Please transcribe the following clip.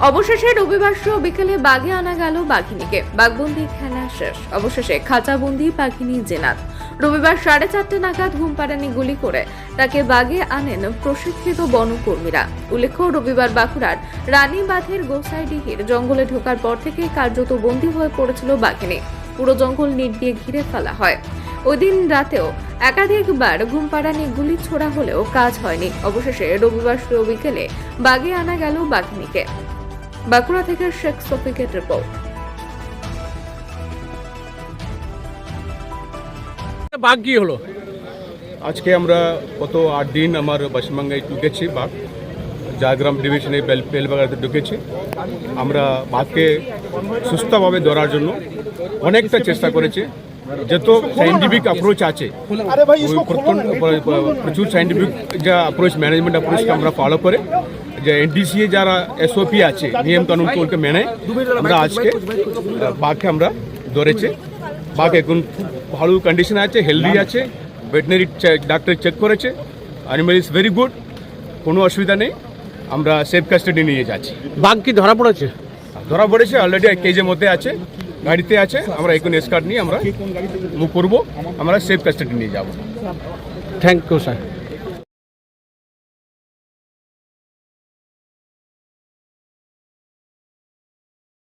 অবশেষে রবিবার বিকেলে বাঘে আনা গেল বাঘিনীকে। বাঘবন্দি খেলা শেষ। অবশেষে খাঁচাবন্দি বাঘিনী জেনাত। রবিবার সাড়ে চারটে নাগাদ ঘুমপাড়ানি গুলি করে তাকে বাগে আনেন প্রশিক্ষিত বনকর্মীরা। উল্লেখ্য, রবিবার বাঁকুড়ার রানীবাঁধের গোসাইডিহির জঙ্গলে ঢোকার পর থেকে কার্যত বন্দী হয়ে পড়েছিল বাঘিনী। পুরো জঙ্গল নেট দিয়ে ঘিরে ফেলা হয়। ওই দিন রাতেও একাধিকবার ঘুমপাড়ানি গুলি ছোড়া হলেও কাজ হয়নি। অবশেষে রবিবার বিকেলে বাগে আনা গেল বাঘিনীকে। বাঁকুড়া থেকে শেখ সফিকের রিপোর্ট। বাঘ কি হলো? আজকে আমরা গত আট দিন আমার পশ্চিমবঙ্গে ঢুকেছি বাঘ। ঝাড়গ্রাম ডিভিশনে বেল বেলবাগাতে ঢুকেছি। আমরা বাঘকে সুস্থভাবে ধরার জন্য অনেকটা চেষ্টা করেছি। যত সাইন্টিফিক অ্যাপ্রোচ আছে প্রচুর সাইন্টিফিক যা অ্যাপ্রোচ ম্যানেজমেন্ট অ্যাপ্রোচকে আমরা ফলো করে যে এনডিসিএ যারা এসওপি আছে নিয়ম কানুন ওকে মেনে আমরা আজকে বাঘকে আমরা ধরেছি। বাঘ এখন খুব ভালো কন্ডিশন আছে হেলদি আছে ভেটেনারি ডাক্তার চেক করেছে। অ্যানিমাল ইজ ভেরি গুড কোনো অসুবিধা নেই আমরা সেফ কাস্টাডি নিয়ে যাচ্ছি। বাঘ কি ধরা পড়েছে? ধরা পড়েছে অলরেডি এক কেজের মধ্যে আছে গাড়িতে আছে আমরা এখন এসকার্ট নিয়ে আমরা মুভ করব আমরা সেফ কাস্টাডি নিয়ে যাব। Thank you sir